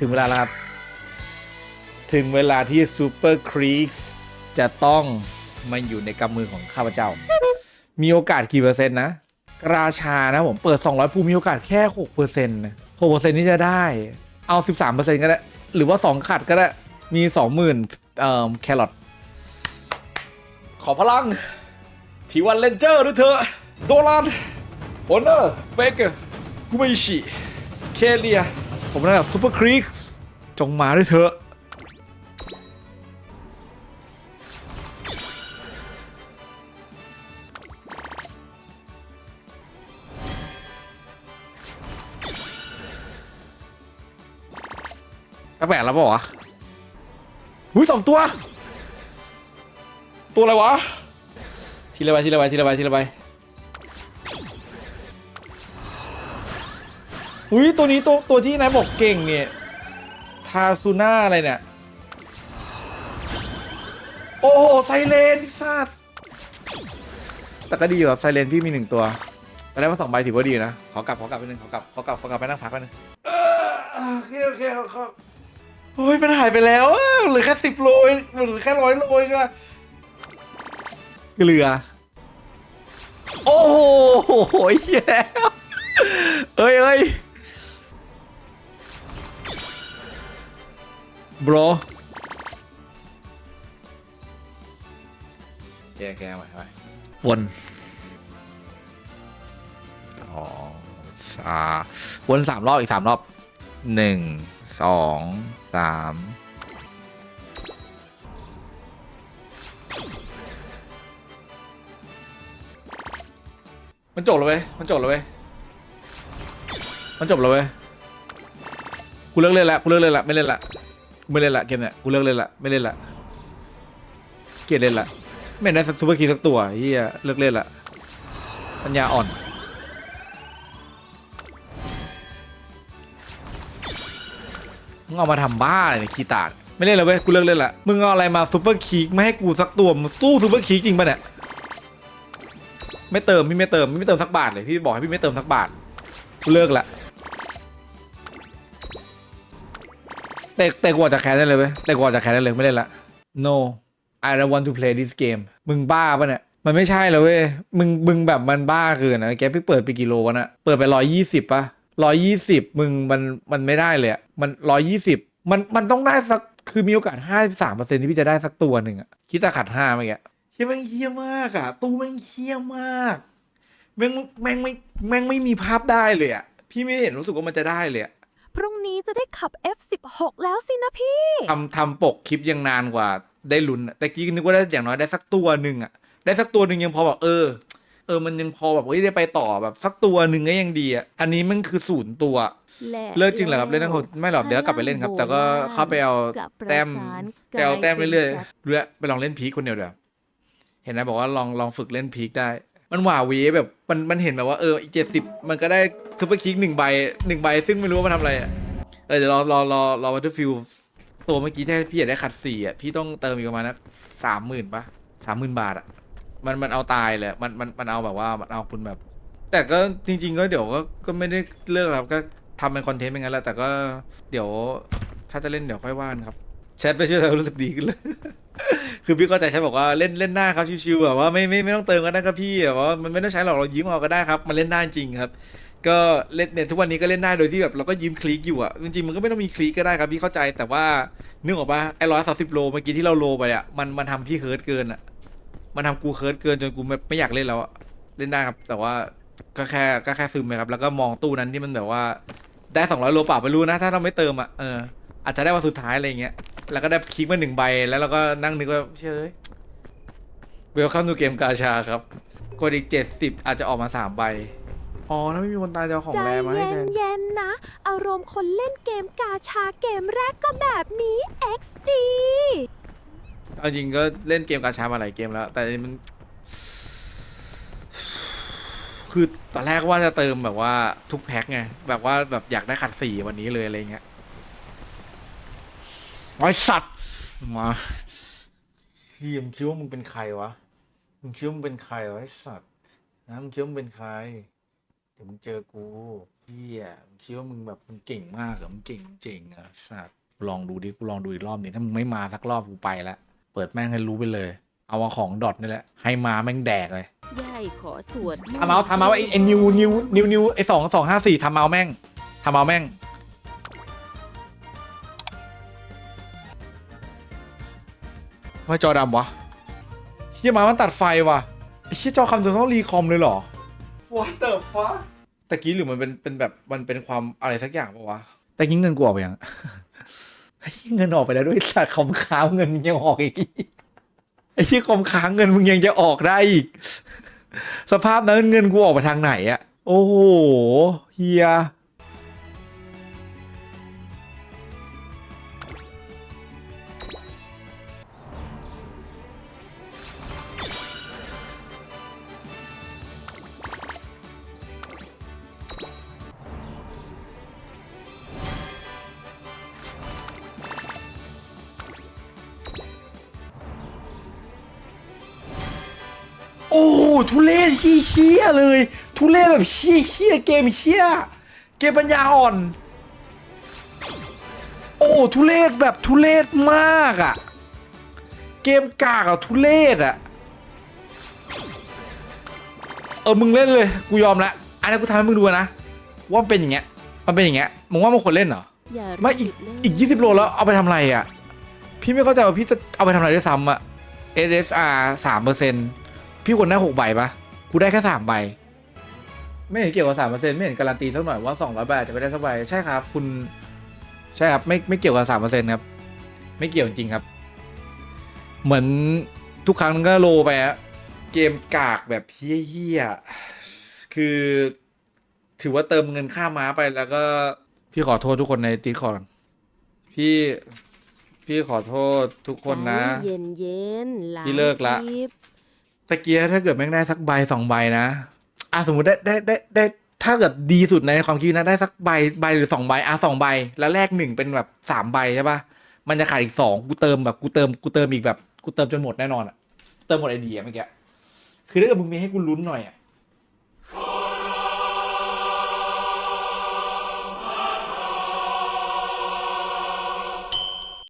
ถึงเวลาแล้วครับ ถึงเวลาที่ซูเปอร์ครีกจะต้องมาอยู่ในกำมือของข้าพเจ้า มีโอกาสกี่เปอร์เซ็นต์นะราชานะผมเปิด 200 ภูมิมีโอกาสแค่6%นต์นะ6%นี่จะได้ เอา 13%ก็ได้ หรือว่า 2 ขัดก็ได้ มี 20,000เอ่อแครอทขอพลัง ทีวันเลนเจอร์ด้วยเถอะโดรานโอเนอร์เบเกอร์กุมิชิเคเลีย ผมระดับซูเปอร์ครีกจงมาด้วยเถอะแปลกแล้วเปล่าวะหุ้ยสองตัว ตัวอะไรวะ ทีละใบทีละใบทีละใบทีละใบ อุ้ยตัวนี้ตัวตัวที่นายบอกเก่งเนี่ย ทาซูน่าอะไรเนี่ย โอ้โหไซเลนซัสแต่ก็ดีอยู่ครับไซเลนพี่มีหนึ่งตัวแต่ได้มาสองใบถือว่าดีนะ ขอกลับขอกลับไปหนึ่งขอกลับขอกลับขอกลับไปนั่งพักไปหนึ่งเออโอเคโอเคครับโอ้ยมันหายไปแล้วเหลือแค่สิบโลเหลือแค่ร้อยโลเองอะเกลือ โอ้โหเหี้ยแล้วเอ้ยเอ้ย bro แกแกไปไปวนสองสามวนสามรอบอีกสามรอบหนึ่งสองสามมันจบแล้วเว้ยมันจบแล้วเว้ยมันจบแล้วเว้ยกูเลิกเล่นละกูเลิกเล่นละไม่เล่นละกู ไม่เล่นละเกมเนี้ยกูเลิกเล่นละไม่เล่นละเกลียดเล่นละไม่ได้สักซูเปอร์คีย์สักตัวเฮียเลิกเล่นละปัญญาอ่อนมึงเอามาทำบ้าอะไรเนี่ยคีตาดไม่เล่นแล้วเว้ยกูเลิกเล่นละมึงเอาอะไรมาซูเปอร์คีไม่ให้กูสักตัวมึงตู้ซูเปอร์คีจริงปะเนี่ยไม่เติมพี่ไม่เติมพี่ไม่เติมสักบาทเลยพี่บอกให้พี่ไม่เติมสักบาทกูเลิกละ แต่แต่กูออกจากแคนได้เลยเว้ยแต่กูออกจากแคนได้เลยไม่เล่นละ no I don't want to play this game มึงบ้าปะเนี่ยมันไม่ใช่เลยเว้ย มึง มึงแบบมันบ้าเกินนะแกพี่เปิดไปกี่โลวะนะเปิดไปร้อยยี่สิบปะร้อยยี่สิบมึงมัน มันไม่ได้เลยมันร้อยยี่สิบมัน มันต้องได้สัก คือมีโอกาสห้าสามเปอร์เซ็นที่พี่จะได้สักตัวหนึ่งอะคิดต่ขัดห้าเมื่อกี้เฮียแม่งเฮียมากอะตู้แม่งเฮียมาก แม่ง แม่งไม่ แม่งไม่มีภาพได้เลยอะพี่ไม่เห็นรู้สึกว่ามันจะได้เลยอะ รุ่งนี้จะได้ขับ F16 แล้วสินะพี่ ทำทำปกคลิปยังนานกว่าได้ลุ้นอะแต่กี้นึกว่าได้อย่างน้อยได้สักตัวหนึ่งอะได้สักตัวหนึ่งยังพอแบบเออ เออมันยังพอแบบเฮ้ยได้ไปต่อแบบสักตัวหนึ่งก็ยังดีอะอันนี้มันคือศูนย์ตัวเลิกจริงเหรอครับเล่นทั้งหมดไม่หรอกเดี๋ยวกลับไปเล่นครับ แต่ก็เข้าไปเอาแต้มไปเอาแต้มเรื่อยๆเรื่อยไปลองเล่นพีคคนเดียวเดี๋ยว เห็นนะบอกว่าลองลองฝึกเล่นพีคได้ มันหว่าเวแบบมันมันเห็นแบบว่าเอออีเจ็ดสิบมันก็ได้ซูเปอร์คิกหนึ่งใบหนึ่งใบ ซึ่งไม่รู้ว่ามันทำอะไรอะเออเดี๋ยวรอรอรอรอวัตถุฟิลตัวเมื่อกี้ที่พี่อยากได้ขัดสี่อะพี่ต้องเติมอีกประมาณนะสามหมื่นปะสามหมื่นบาทอะมันมันเอาตายเลยมันมันมันเอาแบบว่ามันเอาคุณแบบ แต่ก็จริง ๆ ก็เดี๋ยวก็ก็ไม่ได้เลิกครับก็ทำเป็นคอนเทนต์เป็นงั้นแหละแต่ก็เดี๋ยวถ้าจะเล่นเดี๋ยวค่อยว่านครับแชทไปช่วยเรารู้สึกดีขึ้นเลย คือพี่ก็ใจใช้บอกว่าเล่นเล่นหน้าครับชิวๆแบบว่าไม่ไม่ไม่ต้องเติมก็ได้ครับพี่แบบว่ามันไม่ต้องใช้หรอกเรายิ้มเอาก็ได้ครับ มันเล่นได้จริงครับ ก็เล่นเนี่ยทุกวันนี้ก็เล่นได้โดยที่แบบเราก็ยิ้มคลิกอยู่อะจริงๆมันก็ไม่ต้องมีคลิกก็ได้ครับพี่เข้าใจแต่ว่านึกออกปะไอ้ร้อยสาสิบโลเมื่อกี้ที่เราโลไปอะมันมันทำพี่เฮิร์ตเกินอะ มันทำกูเฮิร์ตเกินจนกูไม่ไม่อยากเล่นแล้วอะเล่นได้ครับ แต่ว่าก็แค่ก็แค่ซึมไปครับ แล้วก็มองตู้นั้นที่มันแบบว่า ได้สองร้อยโลเปล่าไม่รู้นะ ถ้าเราไม่เติมอะเออ อาจจะได้วันสุดท้ายอะไรอย่างเงี้ย แล้วก็ได้คลิกมาหนึ่งใบ แล้วเราก็นั่งนึกว่าเชื่อเอ้ยเวลคัมทูเกมกาชาครับกดอีกเจ็ดสิบอาจจะออกมาสามใบ อ๋อถ้าไม่มีคนตายจะเอาของใจแรมาให้แทนเย็นๆนะ อารมณ์คนเล่นเกมกาชาเกมแรกก็แบบนี้ XD เอาจริงก็เล่นเกมกาชามาหลายเกมแล้ว แต่อันนี้มัน คือตอนแรกว่าจะเติมแบบว่าทุกแพ็คไง แบบว่าแบบอยากได้ขัดสี่วันนี้เลยอะไรเงี้ย ไอ้สัตว์มาเฮียมงคิดว่ามึงเป็นใครวะมึงคิดว่ามึงเป็นใครวะไอ้สัตว์นะมึงคิดว่ามึงเป็นใครเดี๋ยวมึงเจอกูเฮียมึงคิดว่ามึงแบบมึงเก่งมากเหรอมึงเก่งจริงเหรอะสัตว์ลองดูดิกูลองดูอีกรอบนี้ถ้ามึงไม่มาสักรอบกูไปละเปิดแม่งให้รู้ไปเลย เอามาของดอทนี่แหละ ให้มาแม่งแดกเลยยายขอสวดทำเอาทำเอาไอ้ไอ้นิวนิวนิวนิวไอ้สองสองห้าสี่ทำเอาแม่งทำเอาแม่ง ไมจอดำวะเฮียมามันตัดไฟว่ะไอ้เฮียจอคำจนต้องรีคอมเลยเหรอ What the fuck ตะกี้หรือมันเป็นเป็นแบบมันเป็นความอะไรสักอย่างปะวะตะกี้เงินกูออกไปยัง ไอ้เหี้ยเงินออกไปแล้วด้วยสัตว์คอมค้างเงินมึงยังออกอีกไอ้ที่คอมค้างเงินมึงยังจะออกได้อีก สภาพนั้นเงินกูออกไปทางไหนอะโอ้โหเฮีย โอ้โหทุเรศเชี่ยๆเลย ทุเรศแบบเชี่ยๆเกมเชี่ยเกมปัญญาอ่อน โอ้ทุเรศแบบทุเรศมากอะเกมกากอะทุเรศอะเออมึงเล่นเลยกูยอมละอันนี้นกูทำให้มึงดูนะว่ามันเป็นอย่างเงี้ยมันเป็นอย่างเงี้ยมึงว่ามันควรเล่นเหรออย่าไม่อีกรีบนะอีกยี่สิบโลแล้วเอาไปทำอะไรอะพี่ไม่เข้าใจว่าพี่จะเอาไปทำอะไรด้วยซ้ำอะ SSR สามเปอร์เซ็น พี่ควรได้หกใบปะกูได้แค่สามใบ ไม่เห็นเกี่ยวกับสามเปอร์เซ็นไม่เห็นการันตีสักหน่อยว่าสองร้อยใบอาจจะไม่ได้สักใบใช่ครับ คุณ ใช่ครับไม่ไม่เกี่ยวกับสามเปอร์เซ็นครับ ไม่เกี่ยวจริงๆครับ เหมือนทุกครั้งก็โลไปอะเกมกากแบบเฮี้ยๆคือ ถือว่าเติมเงินค่าม้าไปแล้วก็ พี่ขอโทษทุกคนในตีคอร์พี่พี่ขอโทษทุกคนนะ ใจเย็นเย็นๆหลานพี่เลิกละ ทิพย์ ตะเกียถ้าเกิดแม่งได้สักใบสองใบนะอะสมมติได้ได้ได้ได้ถ้าเกิดดีสุดในความคิดนะได้สักใบใบหรือสองใบอะสองใบ แล้วแลกหนึ่งเป็นแบบสามใบใช่ปะมันจะขาดอีกสองกูเติมแบบกูเติมกูเติมอีกแบบกูเติมจนหมดแน่นอนอะเติมหมดไอเดียเมื่อกี้คือถ้าเกิดมึงมีให้กูลุ้นหน่อยอะ